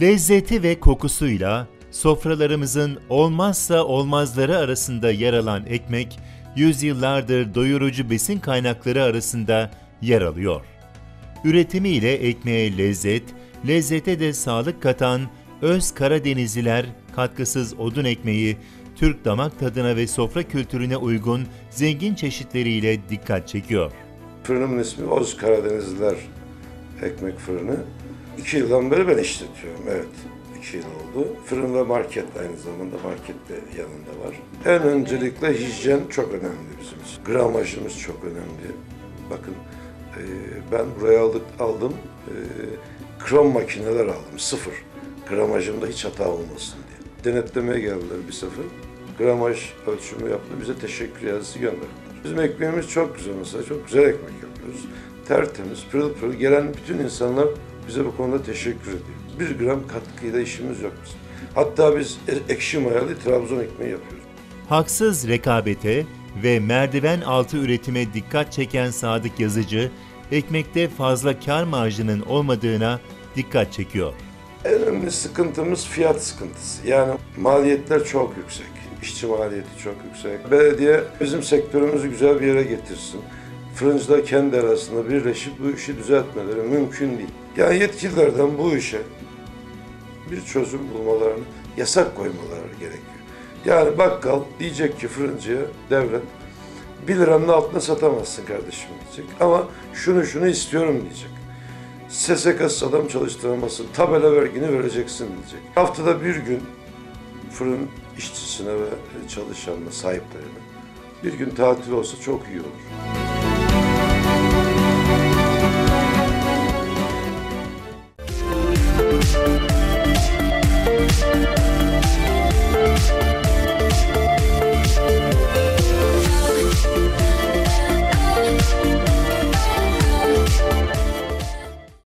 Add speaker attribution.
Speaker 1: Lezzeti ve kokusuyla sofralarımızın olmazsa olmazları arasında yer alan ekmek, yüzyıllardır doyurucu besin kaynakları arasında yer alıyor. Üretimiyle ekmeğe lezzet, lezzete de sağlık katan öz Karadenizliler katkısız odun ekmeği, Türk damak tadına ve sofra kültürüne uygun zengin çeşitleriyle dikkat çekiyor.
Speaker 2: Fırınımın ismi Oz Karadenizliler Ekmek Fırını. İki yıldan beri ben işletiyorum, evet. İki yıl oldu. Fırın ve market aynı zamanda market de yanında var. En öncelikle hijyen çok önemli bizim için. Gramajımız çok önemli. Bakın e, ben buraya aldık, aldım, e, krom makineler aldım, sıfır. Gramajımda hiç hata olmasın diye. Denetlemeye geldiler bir sefer. Gramaj ölçümü yaptı, bize teşekkür yazısı gönderdiler. Bizim ekmeğimiz çok güzel mesela, çok güzel ekmek yapıyoruz. Tertemiz, pırıl pırıl. Gelen bütün insanlar bize bu konuda teşekkür ediyor. Bir gram katkıyla işimiz yok bizim. Hatta biz e- ekşi mayalı Trabzon ekmeği yapıyoruz.
Speaker 1: Haksız rekabete ve merdiven altı üretime dikkat çeken Sadık Yazıcı, ekmekte fazla kar marjının olmadığına dikkat çekiyor.
Speaker 2: En önemli sıkıntımız fiyat sıkıntısı. Yani maliyetler çok yüksek. İşçi maliyeti çok yüksek. Belediye bizim sektörümüzü güzel bir yere getirsin. Fırıncılar kendi arasında birleşip bu işi düzeltmeleri mümkün değil. Yani yetkililerden bu işe bir çözüm bulmalarını, yasak koymaları gerekiyor. Yani bakkal diyecek ki fırıncıya devlet 1 liranın altına satamazsın kardeşim diyecek. Ama şunu şunu istiyorum diyecek. SSK'sız adam çalıştıramazsın. Tabela vergini vereceksin diyecek. Haftada bir gün fırın işçisine ve çalışanına, sahiplerine bir gün tatil olsa çok iyi olur.